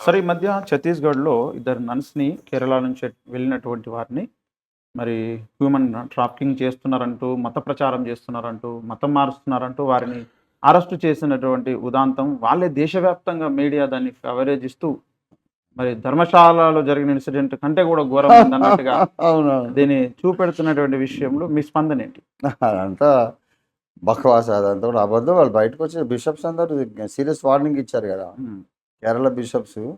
సరే ఈ మధ్య ఛత్తీస్గఢ్లో ఇద్దరు నన్స్ని కేరళ నుంచి వెళ్ళినటువంటి వారిని మరి హ్యూమన్ ట్రాఫికింగ్ చేస్తున్నారంటూ మత ప్రచారం చేస్తున్నారంటూ మతం మారుస్తున్నారంటూ వారిని అరెస్టు చేసినటువంటి ఉదాంతం వాళ్ళే దేశవ్యాప్తంగా మీడియా దాన్ని కవరేజ్ ఇస్తూ మరి ధర్మశాలలో జరిగిన ఇన్సిడెంట్ కంటే కూడా ఘోరం అన్నట్టుగా దీన్ని చూపెడుతున్నటువంటి విషయంలో మీ స్పందన ఏంటి? అదంతా బకవాస్ అదంతా కూడా అబద్ధం. వాళ్ళు బయటకు వచ్చి బిషప్స్ అందరూ సీరియస్ వార్నింగ్ ఇచ్చారు కదా. కేరళ బిషప్స్.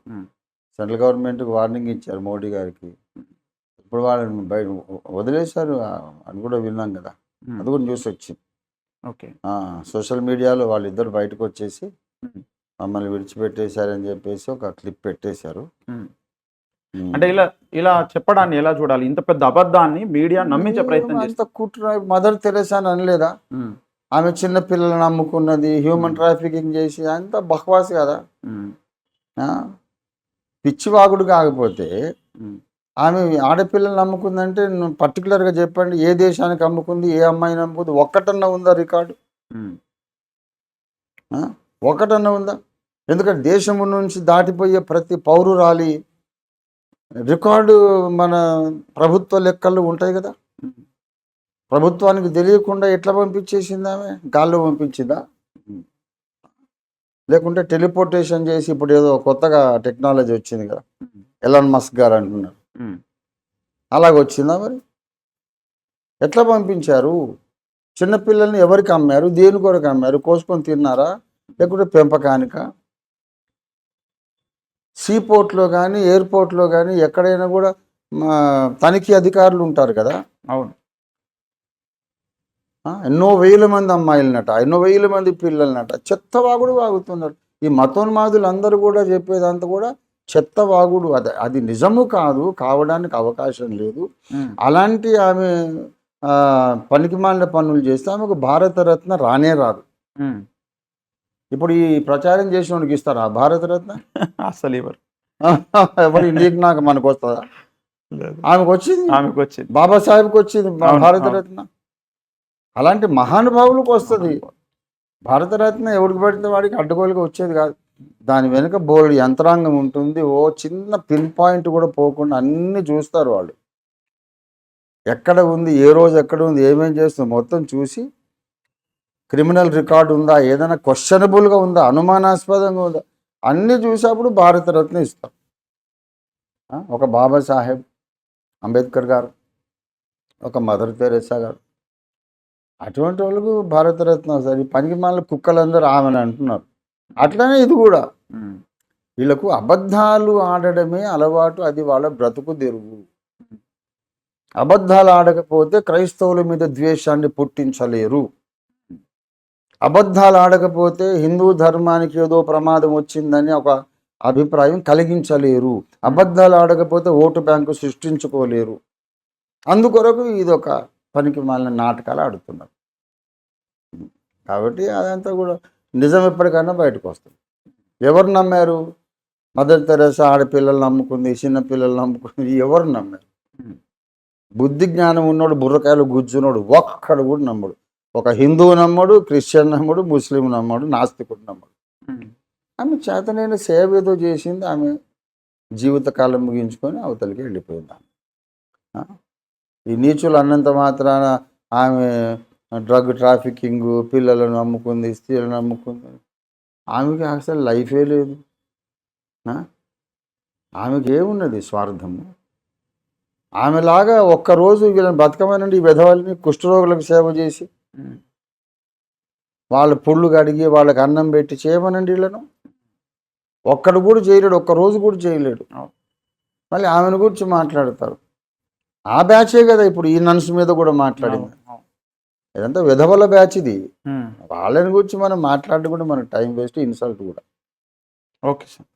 సెంట్రల్ గవర్నమెంట్కి వార్నింగ్ ఇచ్చారు మోడీ గారికి. ఇప్పుడు వాళ్ళని బయట వదిలేశారు అని కూడా విన్నాం కదా. అది కూడా న్యూస్ వచ్చింది. ఓకే. సోషల్ మీడియాలో వాళ్ళిద్దరు బయటకు వచ్చేసి. మమ్మల్ని విడిచిపెట్టేశారని చెప్పేసి ఒక క్లిప్ పెట్టేశారు. అంటే ఇలా ఇలా చెప్పడాన్ని ఎలా చూడాలి? ఇంత పెద్ద అబద్ధాన్ని మీడియా నమ్మించే ప్రయత్నం చేస్తుంది. అంత కుట్ర మదర్ తెరేసా అని అనలేదా? ఆమె చిన్న పిల్లలను అమ్ముకున్నది హ్యూమన్ ట్రాఫికింగ్ చేసి అంత బహ్వాస్ కదా? పిచ్చివాగుడు కాకపోతే ఆమె ఆడపిల్లల్ని నమ్ముకుందంటే పర్టికులర్గా చెప్పండి ఏ దేశానికి అమ్ముకుంది ఏ అమ్మాయిని అమ్ముకుంది ఒక్కటన్నా ఉందా రికార్డు? ఒకటన్నా ఉందా? ఎందుకంటే దేశము నుంచి దాటిపోయే ప్రతి పౌరురాలి రికార్డు మన ప్రభుత్వ లెక్కలు ఉంటాయి కదా. ప్రభుత్వానికి తెలియకుండా ఎట్లా పంపించేసింది ఆమె? గాల్లో పంపించిందా. లేకుంటే టెలిపోర్టేషన్ చేసి ఇప్పుడు ఏదో కొత్తగా టెక్నాలజీ వచ్చింది కదా. ఎలాన్ మస్క్ గారు అంటున్నారు. ఉమ్, అలాగ వచ్చిందా మరి? ఎట్లా పంపించారు? చిన్నపిల్లల్ని ఎవరికి అమ్మారు? దేని కొరకు అమ్మారు? కోసుకొని తిన్నారా? లేకుంటే పెంపకానిక? సీపోర్ట్లో కానీ ఎయిర్పోర్ట్లో కానీ ఎక్కడైనా కూడా తనిఖీ అధికారులు ఉంటారు కదా. అవును. ఎన్నో వేల మంది అమ్మాయిలనట ఎన్నో వేల మంది పిల్లలనట చెత్త వాగుడు వాగుతున్నారు. ఈ మతోన్మాదులు అందరూ కూడా చెప్పేదంతా కూడా చెత్త వాగుడు అది అది నిజము కాదు కావడానికి అవకాశం లేదు. అలాంటి ఆమె పనికిమాలిన పనులు చేస్తే ఆమెకు భారతరత్న రానే రాదు. ఇప్పుడు ఈ ప్రచారం చేసిన వాడికి ఇస్తారా భారతరత్న? అసలు ఇవ్వరు. ఎవరు నీకు నాకు మనకు వస్తుందా? ఆమెకు వచ్చింది? ఆమెకు వచ్చింది. బాబాసాహెబ్కి వచ్చింది భారతరత్న? అలాంటి మహానుభావులకు వస్తుంది. భారతరత్న ఎవరికి పడితే వాడికి అడ్డగోలుగా వచ్చేది కాదు. దాని వెనుక బోల్డ్ యంత్రాంగం ఉంటుంది. ఓ చిన్న పిన్ పాయింట్ కూడా పోకుండా అన్నీ చూస్తారు వాళ్ళు. ఎక్కడ ఉంది ఏ రోజు ఎక్కడ ఉంది ఏమేం చేస్తుంది మొత్తం చూసి క్రిమినల్ రికార్డు ఉందా ఏదైనా క్వశ్చనబుల్గా ఉందా అనుమానాస్పదంగా ఉందా అన్నీ చూసేప్పుడు భారతరత్న ఇస్తారు. ఒక బాబాసాహెబ్ అంబేద్కర్ గారు ఒక మదర్ తెరేసా గారు అటువంటి వాళ్ళకు భారతరత్న వస్తుంది పనికి మాల కుక్కలందరూ ఆమెను అంటున్నారు. అట్లనే ఇది కూడా. వీళ్ళకు అబద్ధాలు ఆడడమే అలవాటు అది వాళ్ళ బ్రతుకు తెరువు. అబద్ధాలు ఆడకపోతే క్రైస్తవుల మీద ద్వేషాన్ని పుట్టించలేరు. అబద్ధాలు ఆడకపోతే హిందూ ధర్మానికి ఏదో ప్రమాదం వచ్చిందని ఒక అభిప్రాయం కలిగించలేరు. అబద్ధాలు ఆడకపోతే ఓటు బ్యాంకు సృష్టించుకోలేరు. అందుకొరకు ఇది ఒక పనికి మాలిన నాటకాలు ఆడుతున్నారు. కాబట్టి అదంతా కూడా నిజం ఎప్పటికైనా బయటకు వస్తుంది. ఎవరు నమ్మారు? మదర్ తెరసా ఆడపిల్లలు నమ్ముకుంది చిన్న పిల్లలు నమ్ముకుంది ఎవరు నమ్మారు? బుద్ధి జ్ఞానం ఉన్నోడు బుర్రకాయలు గుజ్జునోడు ఒక్కడు కూడా నమ్మడు. ఒక హిందువు నమ్మడు క్రిస్టియన్ నమ్మడు ముస్లిం నమ్మడు నాస్తికుడు నమ్మడు. ఆమె చేతనైన సేవ ఏదో చేసింది ఆమె జీవితకాలం ముగించుకొని అవతలికి వెళ్ళిపోయింది ఆమె. ఈ నీచులు అన్నంత మాత్రాన ఆమె డ్రగ్ ట్రాఫికింగ్ పిల్లలను అమ్ముకుంది స్త్రీలను అమ్ముకుంది. ఆమెకి అసలు లైఫే లేదు? ఆమెకి ఏమున్నది స్వార్థము? ఆమెలాగా ఒక్కరోజు వీళ్ళని బతకమనండి ఈ విధవల్ని కుష్ఠరోగులకు సేవ చేసి. వాళ్ళ పుళ్ళు కడిగి వాళ్ళకి అన్నం పెట్టి చేయమనండి వీళ్ళను. ఒక్కడు కూడా చేయలేడు ఒక్క రోజు కూడా చేయలేడు. మళ్ళీ ఆమెను గురించి మాట్లాడతారు. ఆ బ్యాచే కదా ఇప్పుడు ఈ నన్స్ మీద కూడా మాట్లాడింది. ఇదంతా విధవల బ్యాచ్ ఇది. వాళ్ళని గురించి మనం మాట్లాడడం కూడా మనకు టైం వేస్ట్ ఇన్సల్ట్ కూడా. Okay sir.